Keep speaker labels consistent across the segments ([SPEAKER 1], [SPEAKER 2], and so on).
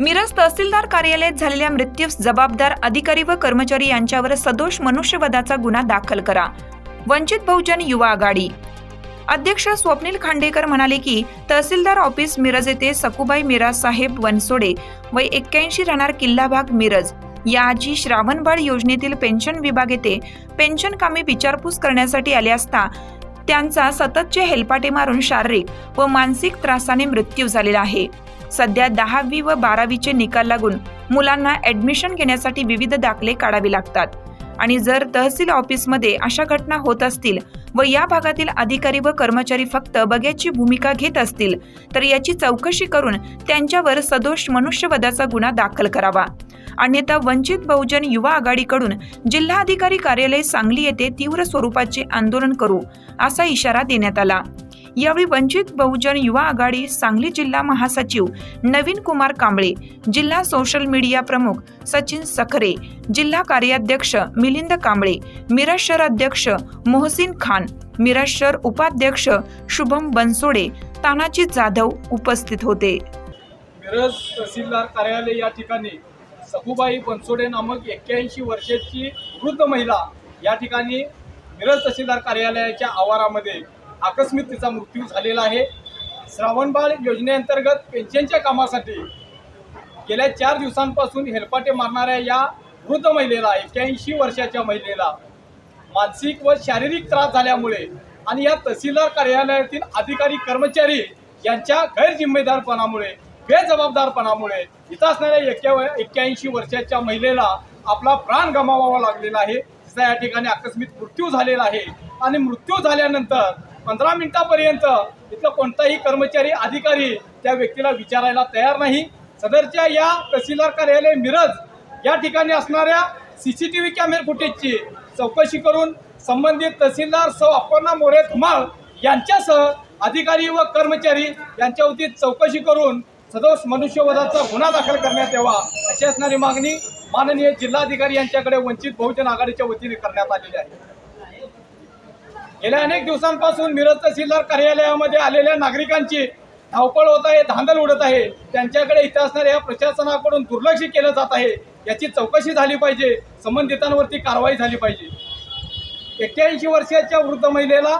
[SPEAKER 1] मिरज तहसीलदार कार्यालयात झालेल्या मृत्यूस जबाबदार अधिकारी व कर्मचारी यांच्यावर सदोष मनुष्यवधाचा गुन्हा दाखल करा. वंचित बहुजन युवा आघाडी. अध्यक्ष स्वप्नील खांडेकर म्हणाले की तहसीलदार ऑफिस मिरज येथे सकुबाई मिराज साहेब वनसोडे वय एक्क्याऐंशी राहणार किल्ला भाग मिरज या आजी श्रावणबाळ योजनेतील पेन्शन विभाग येथे पेन्शन कामे विचारपूस करण्यासाठी आले असता त्यांचा सततचे हेलपाटे मारून शारीरिक व मानसिक त्रासाने मृत्यू झालेला आहे. सध्या दहावी व बारावीचे निकाल लागून मुलांना ऍडमिशन घेण्यासाठी विविध दाखले काढावे लागतात. आणि जर तहसील ऑफिसमध्ये अशा घटना होत असतील व या भागातील अधिकारी व कर्मचारी फक्त बग्याची भूमिका घेत असतील तर याची चौकशी करून त्यांच्यावर सदोष मनुष्यवधाचा गुन्हा दाखल करावा. अन्यथा वंचित बहुजन युवा आघाडीकडून जिल्हाधिकारी कार्यालय सांगली येथे तीव्र स्वरूपाचे आंदोलन करू असा इशारा देण्यात आला. यावेळी वंचित बहुजन युवा आघाडी सांगली जिल्हा महासचिव नवीन कुमार कांबळे जिल्हा सोशल मीडिया प्रमुख सचिन सखरे जिल्हा कार्याध्यक्ष मिलिंद कांबळे मिरज शहर अध्यक्ष मोहसिन खान मिरज शहर उपाध्यक्ष शुभम बनसोडे तानाजी जाधव उपस्थित होते.
[SPEAKER 2] मिरज तहसीलदार कार्यालय या ठिकाणी सखुबाई बनसोडे नामक एक्क्याऐंशी वर्षाची वृद्ध महिला या ठिकाणी मिरज तहसीलदार कार्यालयाच्या आवारामध्ये आकस्मिक तिचा मृत्यू झालेला आहे. श्रावणबाळ योजनेअंतर्गत पेन्शनच्या कामासाठी गेल्या चार दिवसांपासून हेलपाटे मारणाऱ्या या वृद्ध महिलेला एक्क्याऐंशी वर्षाच्या महिलेला मानसिक व शारीरिक त्रास झाल्यामुळे आणि या तहसीलदार कार्यालयातील अधिकारी कर्मचारी यांच्या गैरजिम्मेदारपणामुळे बेजबाबदारपणामुळे इथं असणाऱ्या एक्क्या एक्क्याऐंशी वर्षाच्या महिलेला आपला प्राण गमावावा लागलेला आहे. तिचा या ठिकाणी आकस्मिक मृत्यू झालेला आहे आणि मृत्यू झाल्यानंतर पंधरा मिनिटापर्यंत इथलं कोणताही कर्मचारी अधिकारी त्या व्यक्तीला विचारायला तयार नाही. सदरच्या या तहसीलदार कार्यालय मिरज या ठिकाणी असणाऱ्या C C T V camera फुटेजची चौकशी करून संबंधित तहसीलदार सौ अपर्णा मोरे धुमाळ यांच्यासह अधिकारी व कर्मचारी यांच्यावतीत चौकशी करून सदोष मनुष्यवधाचा गुन्हा दाखल करण्यात यावा अशी असणारी मागणी माननीय जिल्हाधिकारी यांच्याकडे वंचित बहुजन आघाडीच्या वतीने करण्यात आलेली आहे. गेल्या अनेक दिवसांपासून मिरज तहसीलदार कार्यालयामध्ये आलेल्या नागरिकांची धावपळ होत आहे धांदल उडत आहे. त्यांच्याकडे इथं असणाऱ्या प्रशासनाकडून दुर्लक्ष केलं जात आहे. याची चौकशी झाली पाहिजे संबंधितांवरती कारवाई झाली पाहिजे. एक्क्याऐंशी वर्षाच्या वृद्ध महिलेला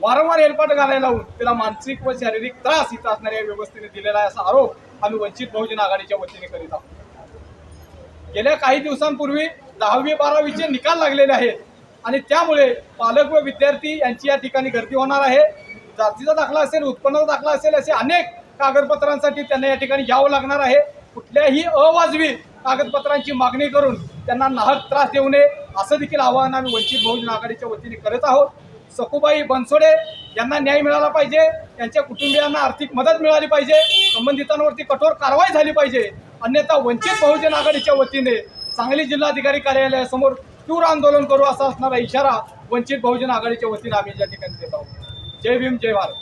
[SPEAKER 2] वारंवार हेलपाट घालायला लावून तिला मानसिक व शारीरिक त्रास इथं असणाऱ्या व्यवस्थेने दिलेला आहे असा आरोप आम्ही वंचित बहुजन आघाडीच्या वतीने करीत आहोत. गेल्या काही दिवसांपूर्वी दहावी बारावीचे निकाल लागलेले आहेत. आणि त्यामुळे पालक व विद्यार्थी यांची या ठिकाणी गर्दी होणार आहे. जातीचा दाखला असेल उत्पन्नाचा दाखला असेल असे अनेक कागदपत्रांसाठी त्यांना या ठिकाणी यावं लागणार आहे. कुठल्याही अवाजवी कागदपत्रांची मागणी करून त्यांना नाहक त्रास देऊ नये असं देखील आवाहन आम्ही वंचित बहुजन आघाडीच्या वतीने करत आहोत. सखुबाई बनसोडे यांना न्याय मिळाला पाहिजे त्यांच्या कुटुंबियांना आर्थिक मदत मिळाली पाहिजे संबंधितांवरती कठोर कारवाई झाली पाहिजे. अन्यथा वंचित बहुजन आघाडीच्या वतीने सांगली जिल्हाधिकारी कार्यालयासमोर तीव्र आंदोलन करू असा असणारा इशारा वंचित बहुजन आघाडीच्या वतीने आम्ही या ठिकाणी देत आहोत. जय भीम जय भारत.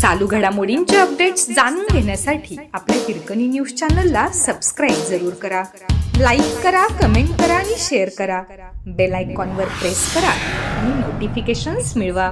[SPEAKER 3] चालू घडामोडींचे अपडेट्स जाणून घेण्यासाठी आपल्या हिरकणी न्यूज चॅनलला सबस्क्राईब जरूर करा. लाईक करा कमेंट करा आणि शेअर करा. बेल आयकॉनवर प्रेस करा आणि नोटिफिकेशन्स मिळवा.